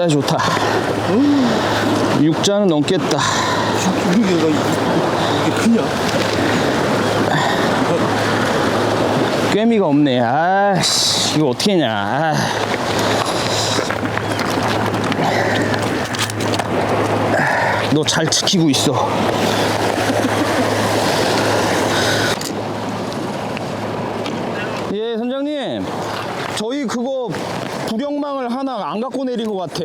사이즈 좋다. 육자는 넘겠다. 꿰미가 없네. 아씨 이거 어떻게 했냐. 아. 너잘 지키고 있어. 예 선장님. 저희 그거 하나 안 갖고 내린 것 같아.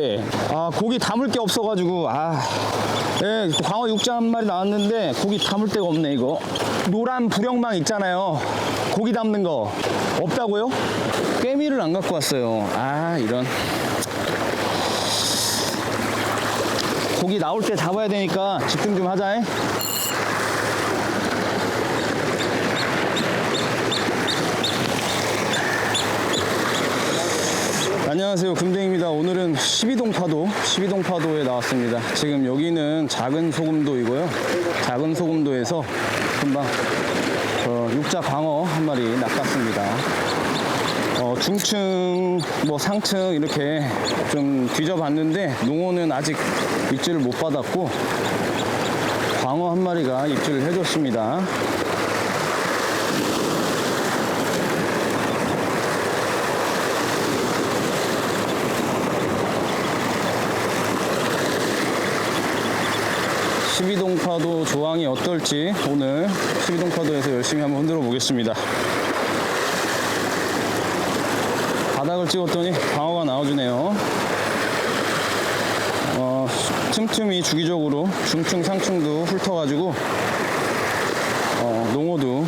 아 고기 담을 게 없어가지고 아. 예, 광어 육자 한 마리 나왔는데 고기 담을 데가 없네 이거. 노란 부령망 있잖아요. 고기 담는 거. 없다고요? 꿰미를 안 갖고 왔어요. 아 이런. 고기 나올 때 잡아야 되니까 집중 좀 하자 잉? 안녕하세요. 금댕입니다. 오늘은 12동 파도 12동 파도에 나왔습니다. 지금 여기는 작은 소금도이고요. 작은 소금도에서 금방 어, 육자 광어 한 마리 낚았습니다. 어, 중층 뭐 상층 이렇게 좀 뒤져봤는데 농어는 아직 입질을 못 받았고 광어 한 마리가 입질을 해줬습니다 십이동 파도 조항이 어떨지 오늘 십이동 파도에서 열심히 한번 흔들어 보겠습니다. 바닥을 찍었더니 방어가 나와주네요. 어, 틈틈이 주기적으로 중층 상층도 훑어가지고 어, 농어도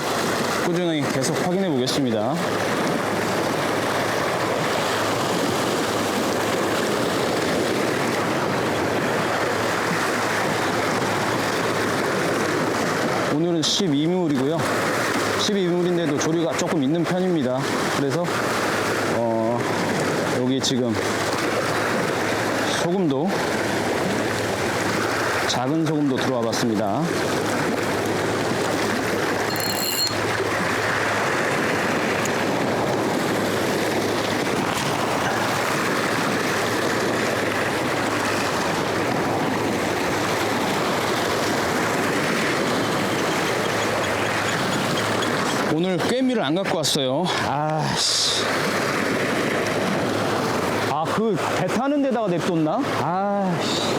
꾸준히 계속 확인해 보겠습니다. 오늘은 12물이고요. 12물인데도 조류가 조금 있는 편입니다. 그래서 어, 여기 지금 소금도 작은 소금도 들어와 봤습니다. 오늘 꿰미를 안 갖고 왔어요. 아씨. 아, 그 배 타는 데다가 냅뒀나? 아씨.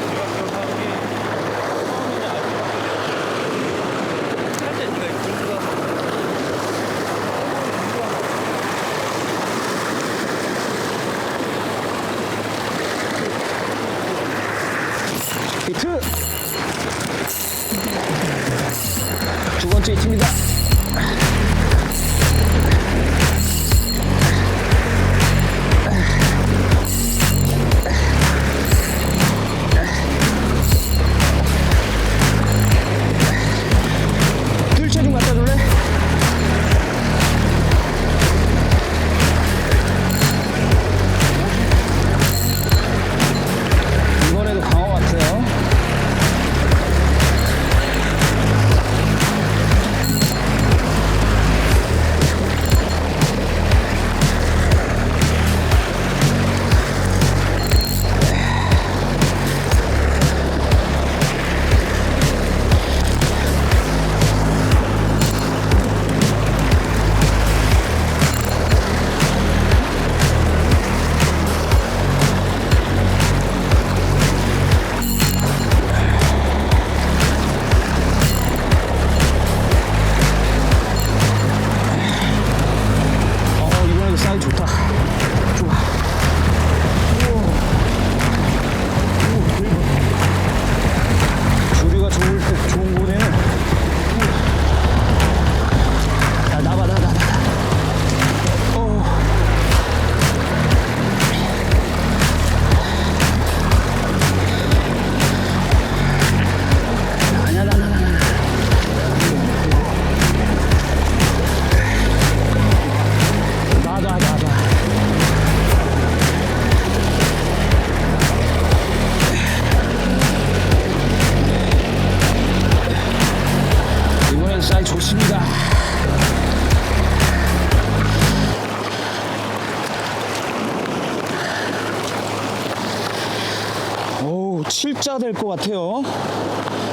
7자 될 것 같아요.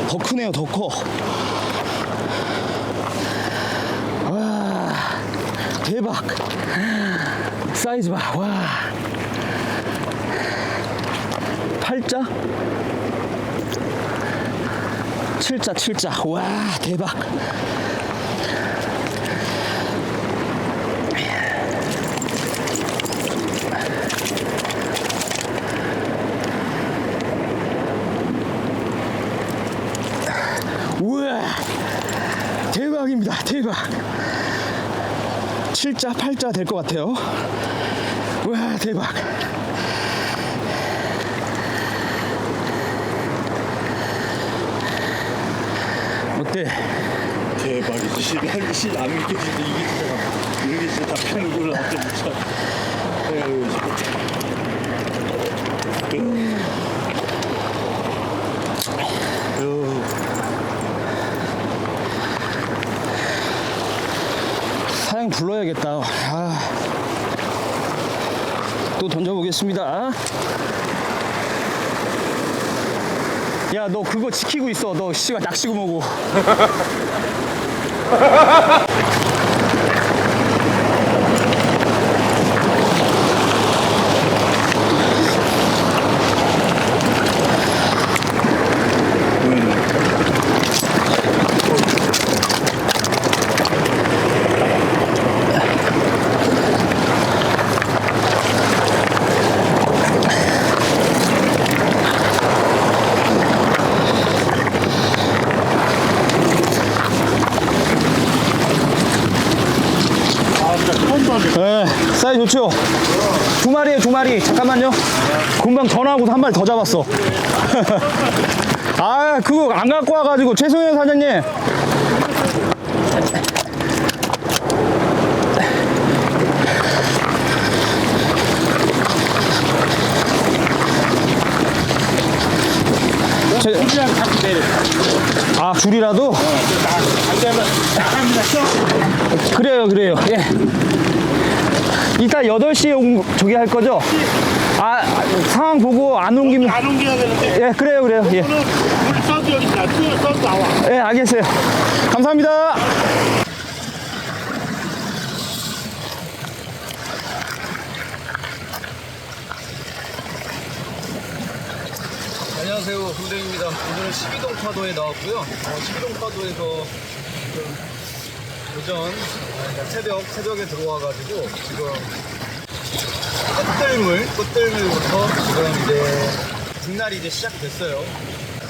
더 크네요, 더 커. 와, 대박. 사이즈 봐, 와. 8자? 7자, 7자. 와, 대박. 우와 대박입니다 대박 7자 8자 될 것 같아요 우와 대박 어때 대박이지. 씨, 씨, 안 믿겨지는데 이게 진짜, 이렇게 진짜 다 피는구나. 진짜. 에휴, 진짜. 에휴. 사장 불러야겠다. 아. 또 던져보겠습니다. 야 너 그거 지키고 있어. 너 씨가 낚시고 뭐고 아, 진짜 처음 봤네. 네, 사이즈 좋죠? 두 마리에 두 마리. 잠깐만요. 금방 전화하고서 한 마리 더 잡았어. 아, 그거 안 갖고 와가지고 죄송해요, 사장님. 아, 줄이라도? 그래요, 그래요. 예. 이따 8시에 온, 저기 할 거죠? 아, 상황 보고 안 옮기면. 안 옮겨야 되는데. 예, 그래요, 그래요. 예. 오늘 우리 써도 여기 있다. 써도 나와. 예, 알겠어요. 감사합니다. 안녕하세요. 김대입니다. 오늘은 12동 파도에 나왔고요. 어, 12동 파도에서 지금 오전, 새벽, 새벽에 들어와가지고 지금 꽃들물, 꽃들물부터 지금 이제 중날이 이제 시작됐어요.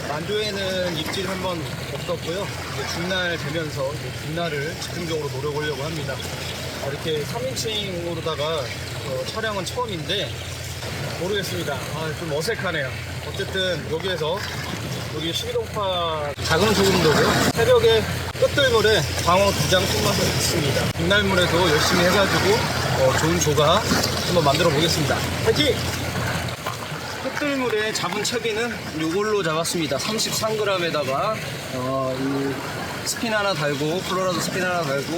만조에는 입질 한 번 없었고요. 중날 되면서 중날을 집중적으로 노려보려고 합니다. 어, 이렇게 3인칭으로다가 어, 촬영은 처음인데 모르겠습니다. 아, 좀 어색하네요. 어쨌든 여기에서 여기 12동파 작은 소금도고요. 새벽에 끝들물에 광어 두장 손맛을 있습니다. 빅날물에도 열심히 해가지고 어, 좋은 조가 한번 만들어 보겠습니다. 파이팅! 흑들물에 잡은 채비는 요걸로 잡았습니다. 33g에다가 어, 이 스핀 하나 달고 콜로라도 스핀 하나 달고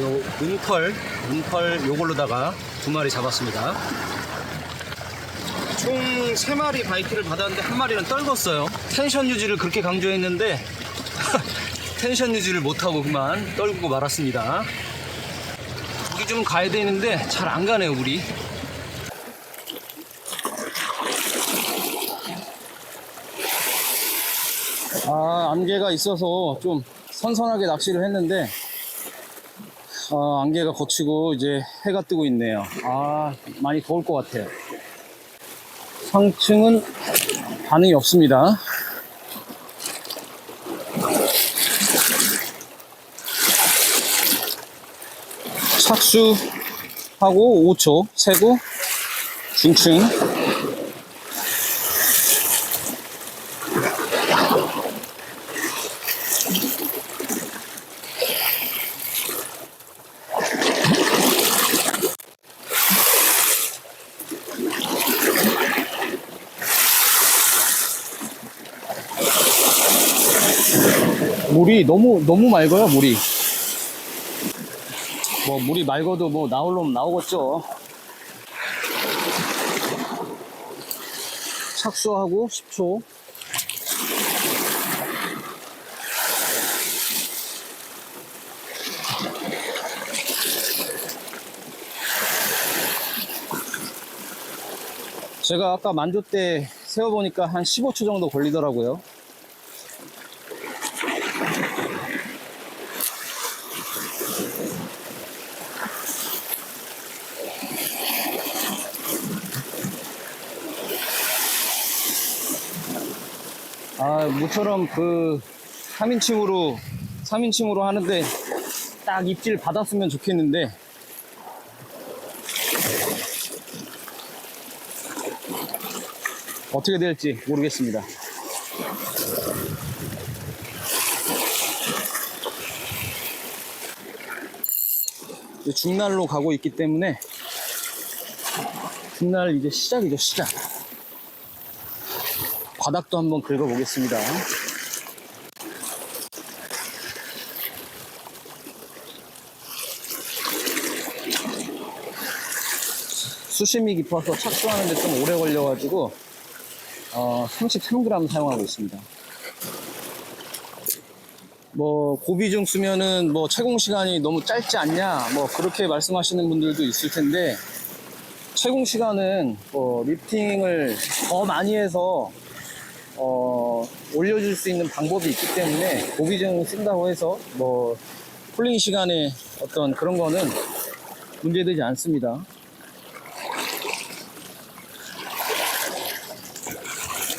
요 은펄 은펄 요걸로다가 두 마리 잡았습니다. 총세 마리 바이트를 받았는데 한 마리는 떨궜어요. 텐션 유지를 그렇게 강조했는데 텐션 유지를 못하고 그만 떨고 말았습니다. 물이 좀 가야 되는데 잘 안 가네요 물이. 아, 안개가 있어서 좀 선선하게 낚시를 했는데, 아, 안개가 거치고 이제 해가 뜨고 있네요. 아, 많이 더울 것 같아요. 상층은 반응이 없습니다. 착수하고 5초 세고 중층 물이 너무 너무 맑아요 물이 뭐 물이 맑아도 뭐 나올 놈 나오겠죠 착수하고 10초. 제가 아까 만조 때 세어보니까 한 15초 정도 걸리더라고요. 아, 모처럼 그 3인칭으로, 3인칭으로 하는데 딱 입질 받았으면 좋겠는데 어떻게 될지 모르겠습니다. 중날로 가고 있기 때문에 중날 이제 시작이죠, 시작. 바닥도 한번 긁어보겠습니다. 수심이 깊어서 착수하는데 좀 오래 걸려가지고 어, 33g 사용하고 있습니다. 뭐 고비중 쓰면은 뭐 채공 시간이 너무 짧지 않냐 뭐 그렇게 말씀하시는 분들도 있을 텐데 채공 시간은 뭐 리프팅을 더 많이 해서 어, 올려줄 수 있는 방법이 있기 때문에 고비중 쓴다고 해서 뭐 쿨링 시간에 어떤 그런 거는 문제되지 않습니다.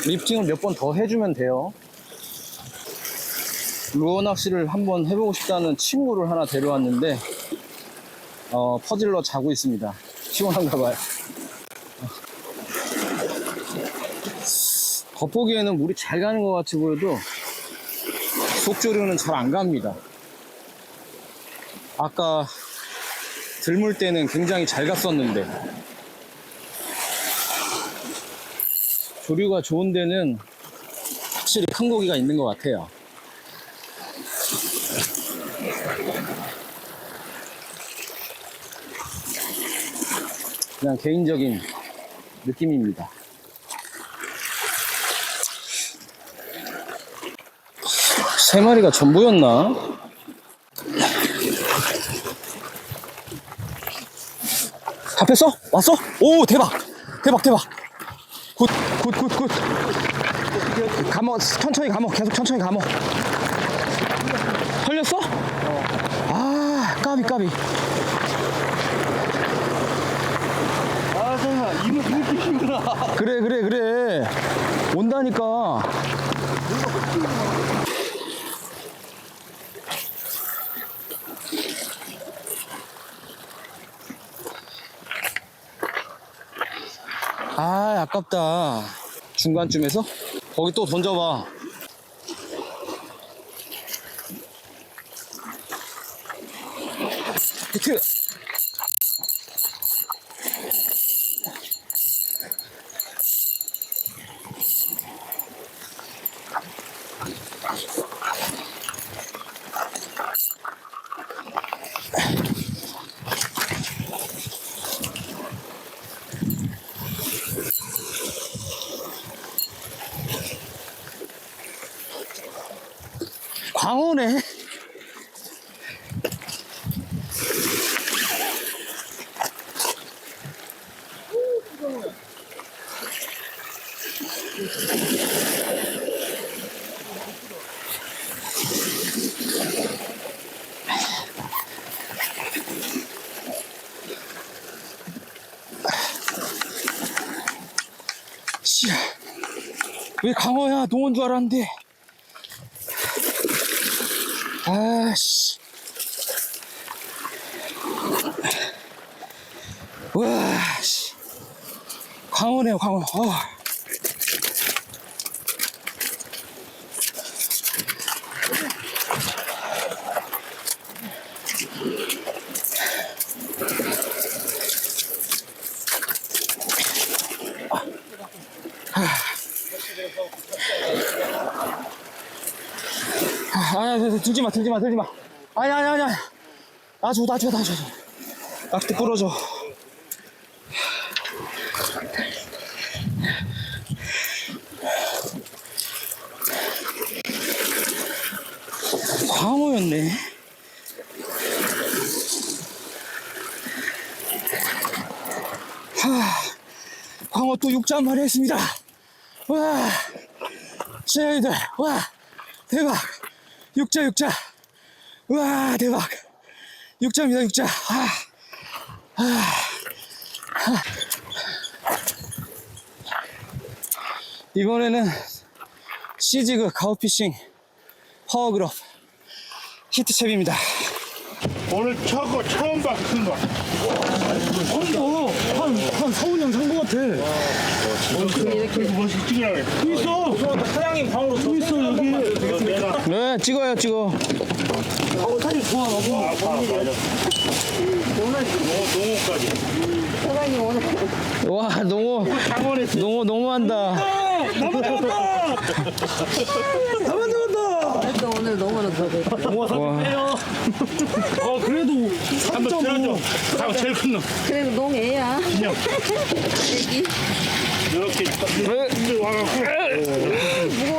리프팅을 몇 번 더 해주면 돼요. 루어 낚시를 한번 해보고 싶다는 친구를 하나 데려왔는데 어, 퍼질러 자고 있습니다. 시원한가 봐요. 겉보기에는 물이 잘 가는 것 같이 보여도 속조류는 잘 안 갑니다. 아까 들물 때는 굉장히 잘 갔었는데 조류가 좋은 데는 확실히 큰 고기가 있는 것 같아요. 그냥 개인적인 느낌입니다. 세 마리가 전부였나? 잡혔어? 왔어? 오 대박 대박 대박 굿 굿 굿 굿 감어 천천히 감어 계속 천천히 감어 걸렸어? 아 까비 까비 아, 이거 이렇게 힘들어. 그래 그래 그래 온다니까 아 아깝다. 중간쯤에서? 거기 또 던져봐. 히트 광어네. 씨, 왜 강어야? 동원 줄 알았는데. 아씨. 와, 씨. 광어네요, 광어. 어. 아니, 들지 마, 들지 마, 들지 마. 아니, 아니, 아니, 아니. 나 줘, 나 줘, 나 줘. 낙트 부러져. 광어였네. 하, 광어 또 육자 한 마리 했습니다. 와, 진영이들 와, 대박. 육자, 육자. 와, 대박. 육자입니다, 육자. 아, 아, 아. 이번에는 시지그 가오피싱 파워그룹 히트cep입니다. 오늘 처음 처음 봐큰 거. 어, 한, 한 4, 5년 산것 같아. 이렇게 멋있게 찍으라고. 또 있어. 사장님 방으로 또 있어 여기. 내가 네, 찍어요, 찍어. 사진 좋아 너무. 아, 맞아. 농어까지. 사장님 오늘 와, 농어, 장원했어. 농어 너무한다. 나만 나왔다. 나만 나왔다. 또 오늘 너무나 더 와, 어 그래도 한번 들어줘. 다 제일 큰 놈. 그래도 농 애야 그냥 애기 이렇게 이쪽 와갖고.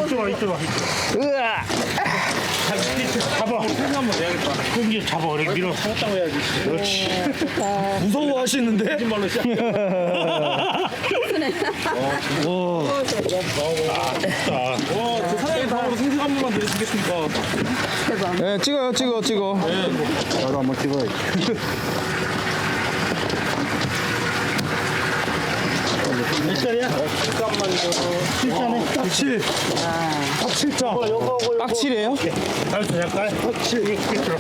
이쪽 와 이쪽 와. 으아. 잡아. 한번 내야겠다. 끈기 잡아. 이렇게 밀어. 살았다고 해야지. 그렇지. 무서워 하시는데? 거짓말로 시작. 아, 와, 사장님 방으로 생생 내주시겠습니까? 대박 네, 찍어요, 찍어, 찍어. 나도 한번 찍어야지. 몇 살이야? 잠깐만요. 7잔에? 딱 7. 딱 7잔. 빡칠이에요? 잘 잠깐. 딱 7. 이렇게 들어.